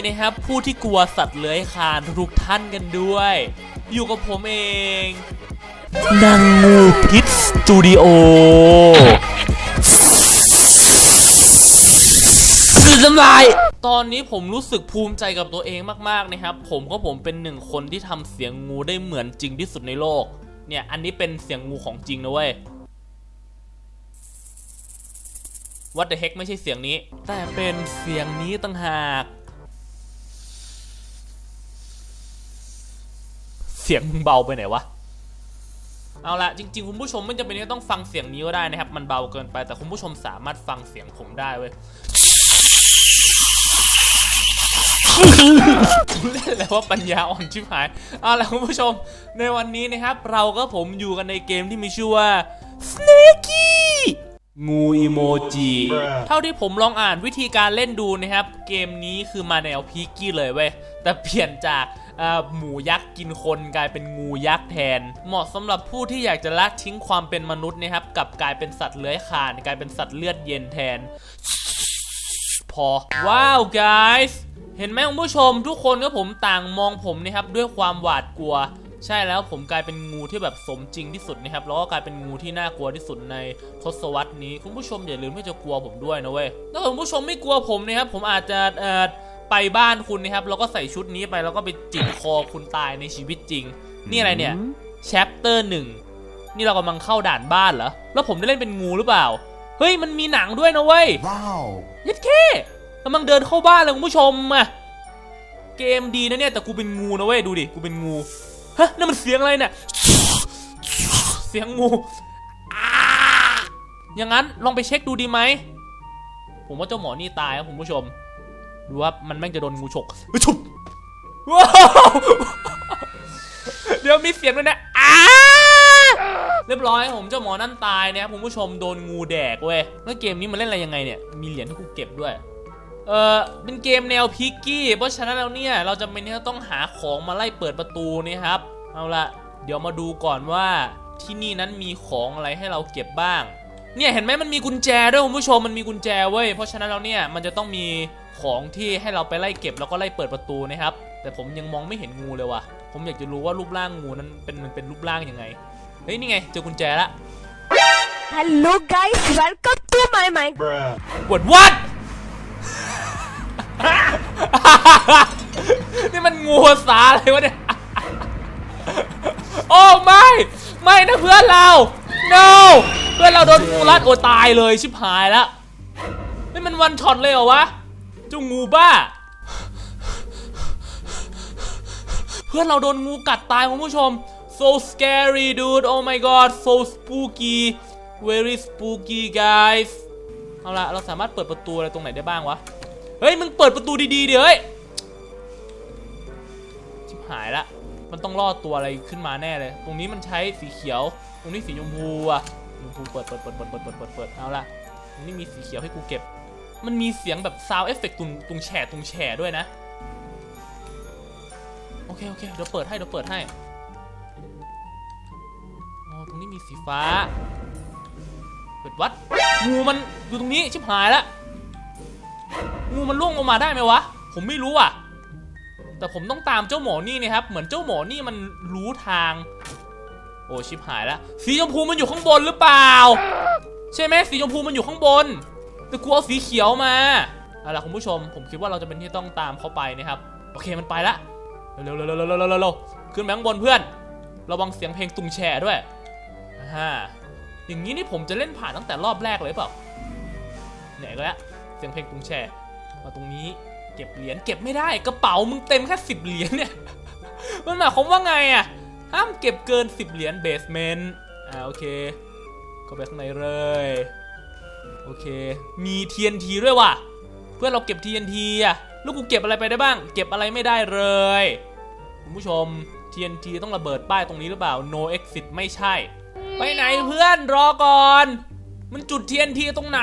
วัสดีนะครับผู้ที่กลัวสัตว์เลื้อยคลานทุกท่านกันด้วย อยู่กับผมเองนางงูพิษสตูดิโอคือทำลายตอนนี้ผมรู้สึกภูมิใจกับตัวเองมากๆนะครับ ผมก็ผมเป็นหนึ่งคนที่ทำเสียงงูได้เหมือนจริงที่สุดในโลก เนี่ยอันนี้เป็นเสียงงูของจริงนะเว้ย What the heck ไม่ใช่เสียงนี้ แต่เป็นเสียงนี้ต่างหาก สียงมึงเบาไปไหนวะเอาละจริงๆ คุณผู้ชมไม่จำเป็นที่ต้องฟังเสียงนี้ก็ได้นะครับ มันเบาเกินไปแต่คุณผู้ชมสามารถฟังเสียงผมได้เว้ยเล่นแล้วว่าปัญญาอ่อนชิบหายเอาละคุณผู้ชมในวันนี้นะครับ เราก็ผมอยู่กันในเกมที่มีชื่อว่า Snakey งูอีโมจิเท่าที่ผมลองอ่านวิธีการเล่นดูนะครับ เกมนี้คือมาแนวพีกี้เลยเว้ยแต่เปลี่ยนจาก หมูยักษ์กินคนกลายเป็นงูยักษ์แทน เหมาะสำหรับผู้ที่อยากจะละทิ้งความเป็นมนุษย์นะครับกับกลายเป็นสัตว์เลื้อยคลานกลายเป็นสัตว์เลือดเย็นแทน พอ ว้าว guys เห็นไหมคุณผู้ชม ทุกคนก็ผมต่างมองผมนะครับด้วยความหวาดกลัว ใช่แล้วผมกลายเป็นงูที่แบบสมจริงที่สุดนะครับแล้วก็กลายเป็นงูที่น่ากลัวที่สุดในทศวรรษนี้คุณผู้ชมอย่าลืมที่จะกลัวผมด้วยนะเว้ยถ้าคุณผู้ชมไม่กลัวผมนะครับผมอาจจะเอ่อ ไปบ้านคุณนะครับแล้วก็ใส่ชุดนี้ไปแล้วก็ไปจิกคอคุณตายในชีวิตจริง นี่อะไรเนี่ย chapter หนึ่งนี่เรากำลังเข้าด่านบ้านเหรอ แล้วผมได้เล่นเป็นงูหรือเปล่า เฮ้ย มันมีหนังด้วยนะเว้ย Wow. ยัดแค่กำลังเดินเข้าบ้านเลยคุณผู้ชมอะเกมดีนะเนี่ยแต่กูเป็นงูนะเว้ยดูดิ กูเป็นงู ฮะนั่นมันเสียงอะไรเนี่ยเสียงงูอ่าอย่างนั้นลองไปเช็คดูดีไหม ผมว่าเจ้าหมอนี่ตายครับคุณผู้ชม ดูว่ามันแม่งจะโดนงูฉกเฮ้ยฉุบว้าวเดี๋ยวมีเสียงด้วยนะอ้าเรียบร้อยผมเจ้าหมอนั่นตายนะครับคุณผู้ชมโดนงูแดกเว้ยแล้วเกมนี้มันเล่นอะไรยังไงเนี่ยมีเหรียญที่กูเก็บด้วยเออเป็นเกมแนวพิกกี้เพราะฉะนั้นแล้วเนี่ยเราจะเป็นที่จะต้องหาของมาไล่เปิดประตูนี่ครับเอาละเดี๋ยวมาดูก่อนว่าที่นี่นั้นมีของอะไรให้เราเก็บบ้าง เนี่ยเห็นไหมมันมีกุญแจด้วยคุณผู้ชมมันมีกุญแจเว้ยเพราะฉะนั้นแล้วเนี่ยมันจะต้องมี ของที่ให้เราไปไล่เก็บแล้วก็ไล่เปิดประตูนะครับ แต่ผมยังมองไม่เห็นงูเลยว่ะ ผมอยากจะรู้ว่ารูปร่างงูนั้นเป็นมันเป็นรูปร่างยังไง เฮ้ยนี่ไงเจอกุญแจละ Hello guys, welcome to my mind. Bruh. ปวดวัดนี่มันงูภาษาอะไรวะเนี่ย โอ้ไม่ ไม่นะเพื่อนเรา no เพื่อนเราโดนงูรัดโอ้ตายเลยชิบหายแล้วนี่มันวันช็อตเลยเหรอวะ จ้างูบ้า เพื่อนเราโดนงูกัดตายคุณผู้ชม so scary dude oh my god so spooky very spooky guys เอาละเราสามารถเปิดประตูอะไรตรงไหนได้บ้างวะ เฮ้ย มึงเปิดประตูดีๆเดี๋ยอ้ยชิบหายละ มันต้องล่อตัวอะไรขึ้นมาแน่เลย ตรงนี้มันใช้สีเขียว ตรงนี้สีชมพูอะชมพูเปิดเปิดเปิดเปิดเปิดเปิดเปิดเอาละตรงนี้มีสีเขียวให้กูเก็บ มันมีเสียงแบบซาวเอฟเฟกต์ตุงตุงแฉะตุงแฉะด้วยนะ โอเค โอเค เดี๋ยวเปิดให้ เดี๋ยวเปิดให้อ๋อตรงนี้มีสีฟ้า เปิดวัด งูมันอยู่ตรงนี้ชิบหายละงูมันล่วงลงมาได้ไหมวะ ผมไม่รู้อะ แต่ผมต้องตามเจ้าหมอนี่นะครับ เหมือนเจ้าหมอนี่มันรู้ทาง โอ้ชิบหายแล้วสีชมพูมันอยู่ข้างบนหรือเปล่า ใช่ไหมสีชมพูมันอยู่ข้างบน แต่กูเอาสีเขียวมาเอาล่ะคุณผู้ชม ผมคิดว่าเราจะเป็นที่ต้องตามเข้าไปนะครับ โอเคมันไปละเร็วๆเร็วๆเร็วๆเร็วๆเร็วๆขึ้นไปข้างบนเพื่อน ระวังเสียงเพลงตุงแช่ด้วยอ่าอย่างนี้นี่ผมจะเล่นผ่านตั้งแต่รอบแรกเลยเปล่าไหนก็แล้วเสียงเพลงตุงแช่มาตรงนี้เก็บเหรียญเก็บไม่ได้กระเป๋ามึงเต็มแค่สิบเหรียญเนี่ยมันหมายความว่าไงอะห้ามเก็บเกิน10เหรียญเบสเมนต์อ่าโอเคเข้าไปข้างในเลย โอเค มี TNT ด้วยว่ะ เพื่อนเราเก็บ TNT อะลูกกูเก็บอะไรไปได้บ้าง เก็บอะไรไม่ได้เลย คุณผู้ชม TNT ต้องระเบิดป้ายตรงนี้หรือเปล่า no exit ไม่ใช่ ไปไหนเพื่อนรอก่อน มันจุด TNT ตรงไหน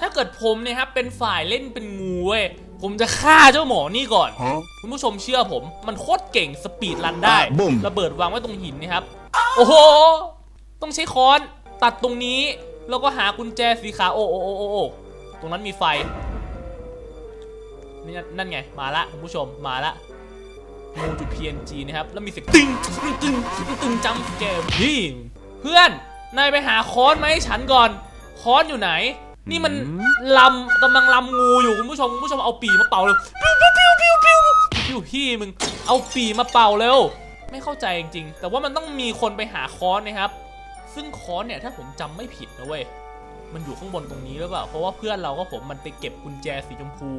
ถ้าเกิดผมเนี่ยครับเป็นฝ่ายเล่นเป็นงูเว้ยผมจะฆ่าเจ้าหมอนี่ก่อน Huh? คุณผู้ชมเชื่อผม มันโคตรเก่งสปีดรันได้อะบุ้มระเบิดวางไว้ตรงหินนี่ครับ โอ้โห ต้องใช้ค้อนตัดตรงนี้ แล้วก็หากุญแจสีขาวโอ้โอ้โอ้โอ้โอ้ตรงนั้นมีไฟนี่นั่นไง มาละคุณผู้ชมมาละงูจุด PNG นะครับ แล้วมีเสียงตึงตึงตึงตึงตึงจำเกมพี่เพื่อน นายไปหาค้อนมาให้ฉันก่อน ค้อนอยู่ไหน นี่มันลำกำลังลำงูอยู่คุณผู้ชมคุณผู้ชมเอาปีมาเป่าเลยปิ้วปิ้วปิ้วปิ้วปิ้วปิ้วพี่มึงเอาปีมาเป่าเร็วไม่เข้าใจจริงๆแต่ว่ามันต้องมีคนไปหาค้อนนะครับ ซึ่งค้อนเนี่ยถ้าผมจำไม่ผิด นะเว้ย มันอยู่ข้างบนตรงนี้หรือเปล่า เพราะว่าเพื่อนเราก็ผมมันไปเก็บกุญแจสีชมพู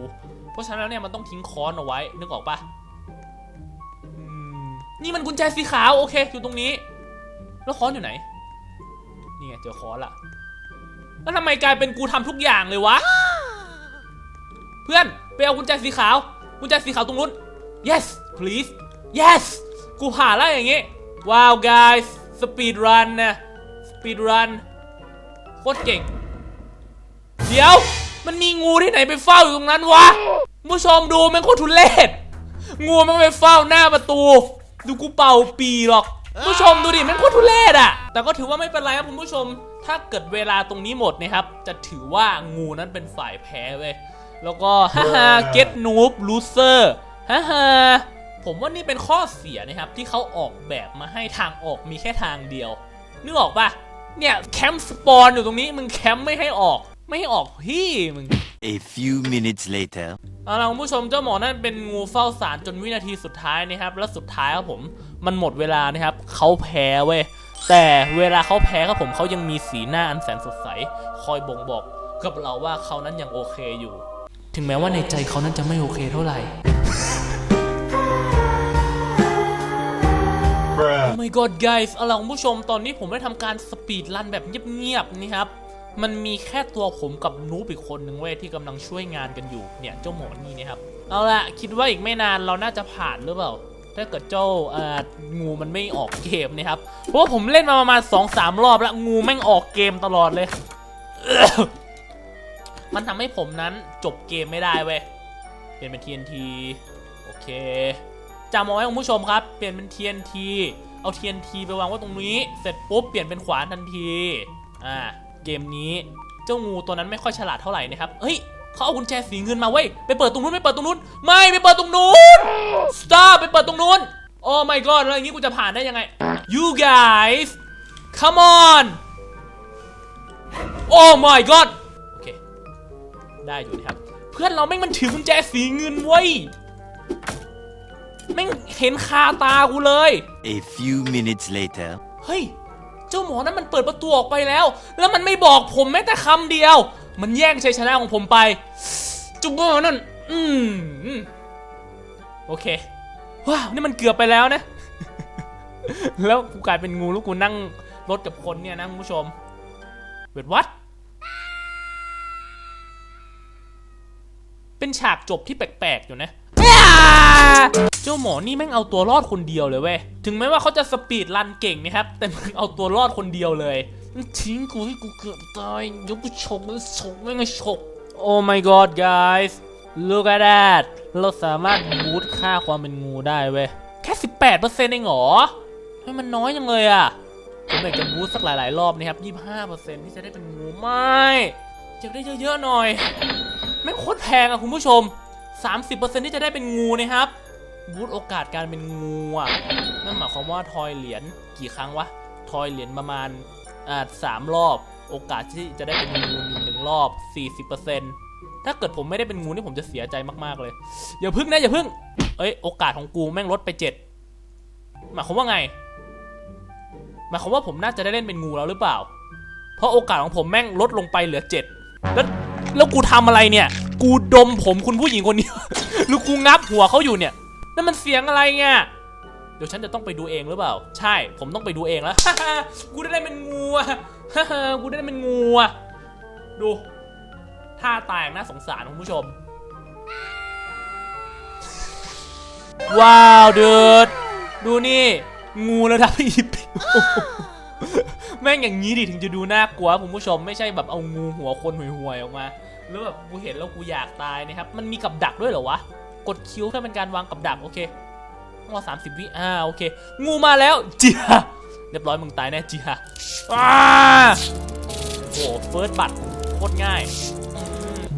เพราะฉะนั้นเนี่ยมันต้องทิ้งค้อนเอาไว้ นึกออกปะนี่มันกุญแจสีขาวโอเคอยู่ตรงนี้ แล้วค้อนอยู่ไหน นี่ไงเจอค้อนละ แล้วทำไมกลายเป็นกูทำทุกอย่างเลยวะ เพื่อนไปเอากุญแจสีขาว กุญแจสีขาวตรงนู้น yes please yes กูผ่านแล้วอย่างงี้ ว้าว guys speed run นะ speed run โคตรเก่ง เดี๋ยว มันมีงูที่ไหนไปเฝ้าอยู่ตรงนั้นวะผู้ชมดูแมันโคตรทุเรศงูมันไปเฝ้าหน้าประตู ดูกูเป่าปีหรอก ผู้ชมดูดิมันโคตรทุเรศอะแต่ก็ถือว่าไม่เป็นไรครับคุณผู้ชม ถ้าเกิดเวลาตรงนี้หมดนะครับ จะถือว่างูนั้นเป็นฝ่ายแพ้เว้ยแล้วก็ฮ่าฮ่า get noob loser ฮ่าฮ่าผมว่านี่เป็นข้อเสียนะครับที่เขาออกแบบมาให้ทางออกมีแค่ทางเดียวนึกออกปะ เนี่ยแคมป์สปอนอยู่ตรงนี้มึงแคมป์ไม่ให้ออก ไม่ให้ออกพี่มึง A few minutes later. เอาล่ะคุณผู้ชมเจ้าหมอนั่นเป็นงูเฝ้าสารจนวินาทีสุดท้ายนะครับ และสุดท้ายครับผมมันหมดเวลานะครับเขาแพ้เว้ยแต่เวลาเขาแพ้ครับผมเขายังมีสีหน้าอันแสนสดใส คอยบ่งบอกกับเราว่าเขานั้นยังโอเคอยู่ ถึงแม้ว่าในใจเขานั้นจะไม่โอเคเท่าไหร่ Oh my god guys เอาล่ะคุณผู้ชมตอนนี้ผมได้ทำการสปีดรันแบบเงียบๆนี่ครับ มันมีแค่ตัวผมกับนูบอีกคนหนึ่งเว้ยที่กำลังช่วยงานกันอยู่เนี่ยเจ้าหมอนี่นะครับ เอาล่ะคิดว่าอีกไม่นานเราน่าจะผ่านหรือเปล่า ถ้าเกิดเจ้าเอ่องูมันไม่ออกเกมนะครับ เพราะว่าผมเล่นมาประมาณ2องสามรอบแล้วงูแม่งออกเกมตลอดเลย มันทำให้ผมนั้นจบเกมไม่ได้เว้ยเปลี่ยนเป็น TNT โอเคจำเอาไว้คุณผู้ชมครับ เปลี่ยนเป็น TNT เอา TNT ไปวางไว้ตรงนี้ เสร็จปุ๊บเปลี่ยนเป็นขวานทันที อ่า เกมนี้เจ้างูตัวนั้นไม่ค่อยฉลาดเท่าไหร่นะครับ เฮ้ยเขาเอากุญแจสีเงินมาเว้ย ไปเปิดตรงนู้นไปเปิดตรงนู้น ไม่ไปเปิดตรงนู้น stop ไปเปิดตรงนู้น โอ้ my god แล้วอย่างนี้กูจะผ่านได้ยังไง you guys come on oh my god โอเค ได้อยู่นะครับ เพื่อนเราแม่งมันถือกุญแจสีเงินเว้ย แม่งเห็นคาตากูเลย A few minutes later. เฮ้ย เจ้าหมอนั้นมันเปิดประตูออกไปแล้ว แล้วมันไม่บอกผมแม้แต่คำเดียว มันแย่งชัยชนะของผมไปเจุกหมอนั่น อืม โอเค ว้าว นี่มันเกือบไปแล้วนะ แล้วกูกลายเป็นงูแล้วกูนั่งรถกับคนเนี่ยนะคุณผู้ชมเวทวัดเป็นฉากจบที่แปลกๆอยู่นะ เจ้าหมอนี่แม่งเอาตัวรอดคนเดียวเลยเว้ย ถึงแม้ว่าเขาจะสปีดรันเก่งนะครับ แต่มึงเอาตัวรอดคนเดียวเลยมันทิ้งกูให้กูเกือบตายยวกูฉกมันฉกไม่งไงฉก Oh my god guys look at that เราสามารถบูตค่าความเป็นงูได้เว้ย แค่ 18%เองเหรอให้มันน้อยยังเลยอะผมอยากจะบูตสักหลาย ๆ รอบนะครับ 25%ที่จะได้เป็นงูไม่อยากได้เยอะ ๆ หน่อยแม่งโคตรแพงอะคุณผู้ชม 30%ที่จะได้เป็นงูนะครับ บูตโอกาสการเป็นงูอะนั่นหมายความว่าทอยเหรียญกี่ครั้งวะทอยเหรียญประมาณอ่าสามรอบ โอกาสที่จะได้เป็นงูหนึ่งรอบ 40%ถ้าเกิดผมไม่ได้เป็นงูนี่ผมจะเสียใจมากๆเลย อย่าพึ่งนะอย่าพึ่ง เอ้ยโอกาสของกูแม่งลดไป7หมายความว่าไงหมายความว่าผมน่าจะได้เล่นเป็นงูแล้วหรือเปล่า เพราะโอกาสของผมแม่งลดลงไปเหลือ7แล้วแล้วกูทำอะไรเนี่ย กูดมผมคุณผู้หญิงคนนี้หรือกูงับหัวเขาอยู่เนี่ย นั่นมันเสียงอะไรเงี้ยเดี๋ยวฉันจะต้องไปดูเองหรือเปล่า ใช่ ผมต้องไปดูเองแล้ว กูได้เป็นงูอะกูได้เป็นงูอะดูท่าตายอย่างน่าสงสารคุณผู้ชม ว้าวเดือดดูนี่ งูระดับอีพิแม่งอย่างนี้ดิถึงจะดูน่ากลัวคุณผู้ชมไม่ใช่แบบเอางูหัวคนห่วยๆออกมา แล้วแบบกูเห็นแล้วกูอยากตายนะครับ มันมีกับดักด้วยเหรอวะ กดคิ้วถ้าเป็นการวางกับดักโอเคต้องรอสามสิบวิอ่าโอเค งูมาแล้วจีฮะเรียบร้อยมึงตายแน่จีฮะอ้าโอ้เฟิร์สบัตโคตรง่าย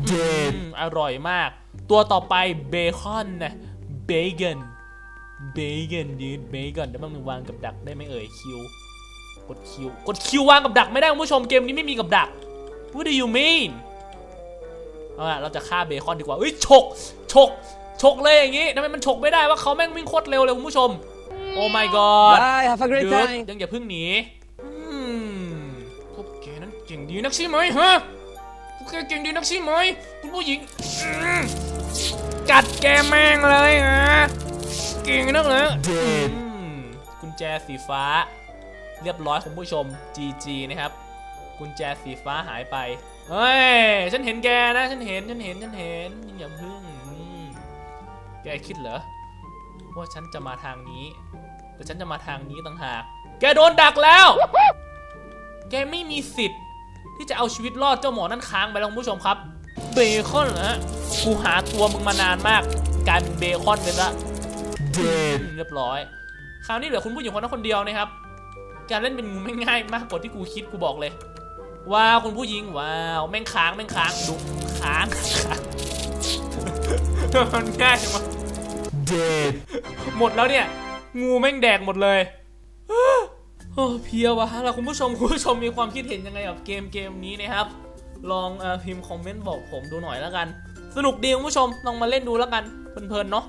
อืมอร่อยมาก ตัวต่อไปเบคอนนะเบเกนเบเกนยืดเบเกนเดี๋ยวมันวางกับดักได้ไหมเอ่ยคิวกดคิวกดคิววางกับดักไม่ได้คุณผู้ชมเกมนี้ไม่มีกับดัก What do you mean เอาล่ะเราจะฆ่าเบคอนดีกว่าเอ้ยฉกฉก ฉกเลยอย่างงี้ทำไมมันฉกไม่ได้ว่าเขาแม่งวิ่งโคตรเร็วเลยคุณผู้ชม โอ้ my god Bye, have a great หยุด time. ยังอย่าเพิ่งหนีอืมพวกแกนั้นเก่งดีนักใช่ไหมฮะพวกแกเก่งดีนักใช่ไหมคุณผู้หญิงอืมกัดแกแม่งเลยฮะเก่งนักเลยอืมกุญแจสีฟ้า เรียบร้อยคุณผู้ชม GG นะครับ กุญแจสีฟ้าหายไป เฮ้ย ฉันเห็นแกนะ ฉันเห็น ฉันเห็น ฉันเห็นอย่าพึ่งอืม แกคิดเหรอ ว่าฉันจะมาทางนี้ แต่ฉันจะมาทางนี้ต่างหาก แกโดนดักแล้ว แกไม่มีสิทธิ์ ที่จะเอาชีวิตรอดเจ้าหมอนั่นค้างไปแล้วคุณผู้ชมครับ เบคอนเหรอฮะกูหาตัวมึงมานานมากกลารเบคอนเป็นละเรียบร้อย คราวนี้เหลือคุณผู้หญิงคนนั้นคนเดียวนะครับ การเล่นเป็นงูไม่ง่ายมากกว่าที่กูคิดกูบอกเลย ว้าวคุณผู้หญิงว้าวแม่งค้างแม่งค้างดุค้างค้าง มันง่ายมากหมดแล้วเนี่ย งูแม่งแดกหมดเลยโอ้เพลียวะแล้วคุณผู้ชมคุณผู้ชมมีความคิดเห็นยังไงกับเกมเกมนี้นะครับ ลองเออพิมพ์คอมเมนต์บอกผมดูหน่อยแล้วกัน สนุกดีคุณผู้ชมลองมาเล่นดูแล้วกันเพลินๆเนาะ